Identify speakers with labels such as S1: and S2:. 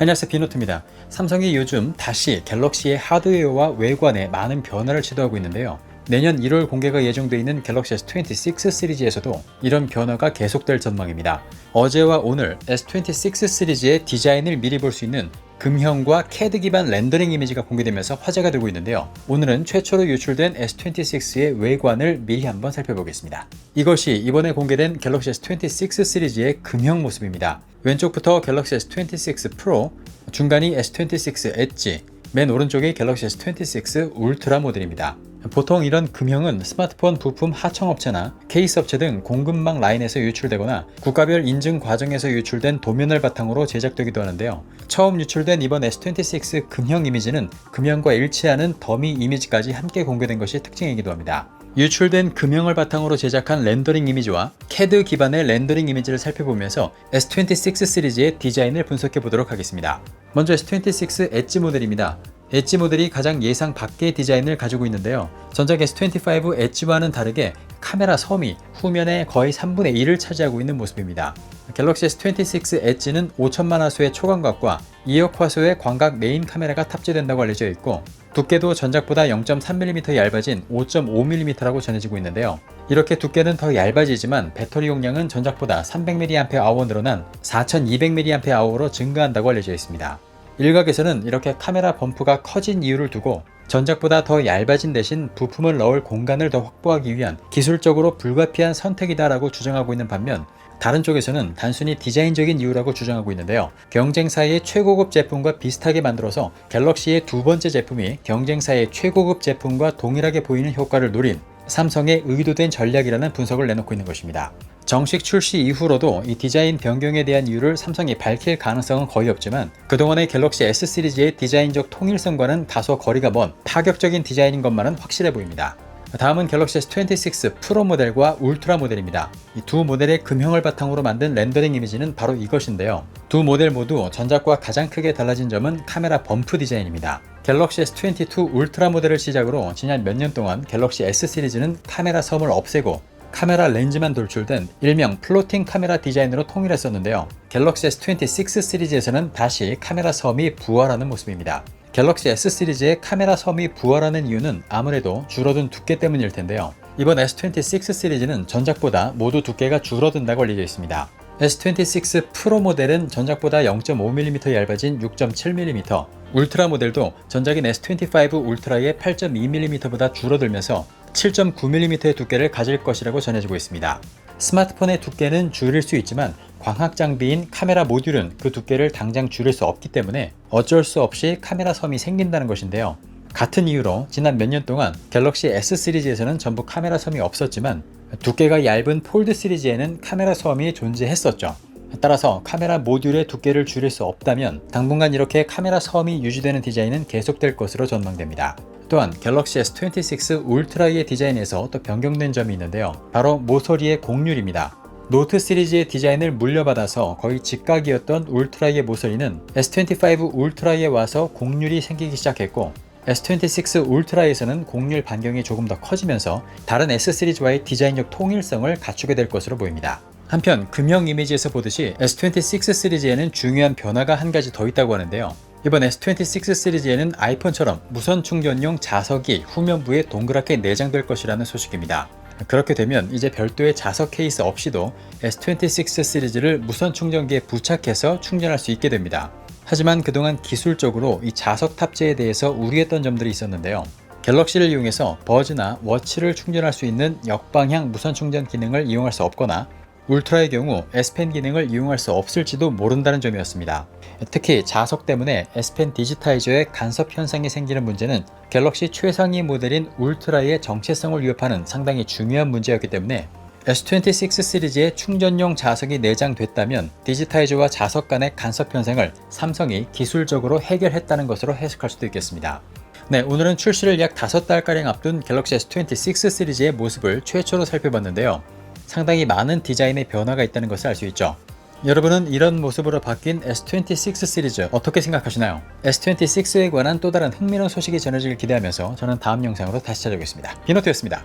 S1: 안녕하세요 비노트입니다. 삼성이 요즘 다시 갤럭시의 하드웨어와 외관에 많은 변화를 시도하고 있는데요. 내년 1월 공개가 예정되어 있는 갤럭시 S26 시리즈에서도 이런 변화가 계속될 전망입니다. 어제와 오늘 S26 시리즈의 디자인을 미리 볼 수 있는 금형과 CAD 기반 렌더링 이미지가 공개되면서 화제가 되고 있는데요. 오늘은 최초로 유출된 S26의 외관을 미리 한번 살펴보겠습니다. 이것이 이번에 공개된 갤럭시 S26 시리즈의 금형 모습입니다. 왼쪽부터 갤럭시 S26 프로, 중간이 S26 엣지, 맨 오른쪽이 갤럭시 S26 울트라 모델입니다. 보통 이런 금형은 스마트폰 부품 하청업체나 케이스 업체 등 공급망 라인에서 유출되거나 국가별 인증 과정에서 유출된 도면을 바탕으로 제작되기도 하는데요. 처음 유출된 이번 S26 금형 이미지는 금형과 일치하는 더미 이미지까지 함께 공개된 것이 특징이기도 합니다. 유출된 금형을 바탕으로 제작한 렌더링 이미지와 CAD 기반의 렌더링 이미지를 살펴보면서 S26 시리즈의 디자인을 분석해 보도록 하겠습니다. 먼저 S26 엣지 모델입니다. 엣지 모델이 가장 예상 밖의 디자인을 가지고 있는데요. 전작 S25 엣지와는 다르게 카메라 섬이 후면의 거의 3분의 1을 차지하고 있는 모습입니다. 갤럭시 S26 엣지는 5천만 화소의 초광각과 2억 화소의 광각 메인 카메라가 탑재된다고 알려져 있고 두께도 전작보다 0.3mm 얇아진 5.5mm라고 전해지고 있는데요. 이렇게 두께는 더 얇아지지만 배터리 용량은 전작보다 300mAh 늘어난 4200mAh로 증가한다고 알려져 있습니다. 일각에서는 이렇게 카메라 범프가 커진 이유를 두고 전작보다 더 얇아진 대신 부품을 넣을 공간을 더 확보하기 위한 기술적으로 불가피한 선택이다라고 주장하고 있는 반면 다른 쪽에서는 단순히 디자인적인 이유라고 주장하고 있는데요. 경쟁사의 최고급 제품과 비슷하게 만들어서 갤럭시의 두 번째 제품이 경쟁사의 최고급 제품과 동일하게 보이는 효과를 노린 삼성의 의도된 전략이라는 분석을 내놓고 있는 것입니다. 정식 출시 이후로도 이 디자인 변경에 대한 이유를 삼성이 밝힐 가능성은 거의 없지만 그동안의 갤럭시 S 시리즈의 디자인적 통일성과는 다소 거리가 먼 파격적인 디자인인 것만은 확실해 보입니다. 다음은 갤럭시 S26 프로 모델과 울트라 모델입니다. 이 두 모델의 금형을 바탕으로 만든 렌더링 이미지는 바로 이것인데요. 두 모델 모두 전작과 가장 크게 달라진 점은 카메라 범프 디자인입니다. 갤럭시 S22 울트라 모델을 시작으로 지난 몇 년 동안 갤럭시 S 시리즈는 카메라 섬을 없애고 카메라 렌즈만 돌출된 일명 플로팅 카메라 디자인으로 통일했었는데요. 갤럭시 S26 시리즈에서는 다시 카메라 섬이 부활하는 모습입니다. 갤럭시 S 시리즈의 카메라 섬이 부활하는 이유는 아무래도 줄어든 두께 때문일 텐데요. 이번 S26 시리즈는 전작보다 모두 두께가 줄어든다고 알려져 있습니다. S26 프로 모델은 전작보다 0.5mm 얇아진 6.7mm, 울트라 모델도 전작인 S25 울트라의 8.2mm보다 줄어들면서 7.9mm의 두께를 가질 것이라고 전해지고 있습니다. 스마트폰의 두께는 줄일 수 있지만 광학 장비인 카메라 모듈은 그 두께를 당장 줄일 수 없기 때문에 어쩔 수 없이 카메라 섬이 생긴다는 것인데요. 같은 이유로 지난 몇 년 동안 갤럭시 S 시리즈에서는 전부 카메라 섬이 없었지만 두께가 얇은 폴드 시리즈에는 카메라 섬이 존재했었죠. 따라서 카메라 모듈의 두께를 줄일 수 없다면 당분간 이렇게 카메라 섬이 유지되는 디자인은 계속될 것으로 전망됩니다. 또한 갤럭시 S26 울트라의 디자인에서 또 변경된 점이 있는데요. 바로 모서리의 곡률입니다. 노트 시리즈의 디자인을 물려받아서 거의 직각이었던 울트라의 모서리는 S25 울트라에 와서 곡률이 생기기 시작했고 S26 울트라에서는 곡률 반경이 조금 더 커지면서 다른 S 시리즈와의 디자인적 통일성을 갖추게 될 것으로 보입니다. 한편 금형 이미지에서 보듯이 S26 시리즈에는 중요한 변화가 한 가지 더 있다고 하는데요. 이번 S26 시리즈에는 아이폰처럼 무선 충전용 자석이 후면부에 동그랗게 내장될 것이라는 소식입니다. 그렇게 되면 이제 별도의 자석 케이스 없이도 S26 시리즈를 무선 충전기에 부착해서 충전할 수 있게 됩니다. 하지만 그동안 기술적으로 이 자석 탑재에 대해서 우려했던 점들이 있었는데요. 갤럭시를 이용해서 버즈나 워치를 충전할 수 있는 역방향 무선 충전 기능을 이용할 수 없거나 울트라의 경우 S펜 기능을 이용할 수 없을지도 모른다는 점이었습니다. 특히 자석 때문에 S펜 디지타이저의 간섭 현상이 생기는 문제는 갤럭시 최상위 모델인 울트라의 정체성을 위협하는 상당히 중요한 문제였기 때문에 S26 시리즈의 충전용 자석이 내장됐다면 디지타이저와 자석 간의 간섭 현상을 삼성이 기술적으로 해결했다는 것으로 해석할 수도 있겠습니다. 네, 오늘은 출시를 약 5달가량 앞둔 갤럭시 S26 시리즈의 모습을 최초로 살펴봤는데요. 상당히 많은 디자인의 변화가 있다는 것을 알 수 있죠. 여러분은 이런 모습으로 바뀐 S26 시리즈 어떻게 생각하시나요? S26에 관한 또 다른 흥미로운 소식이 전해지길 기대하면서 저는 다음 영상으로 다시 찾아오겠습니다. 비노트였습니다.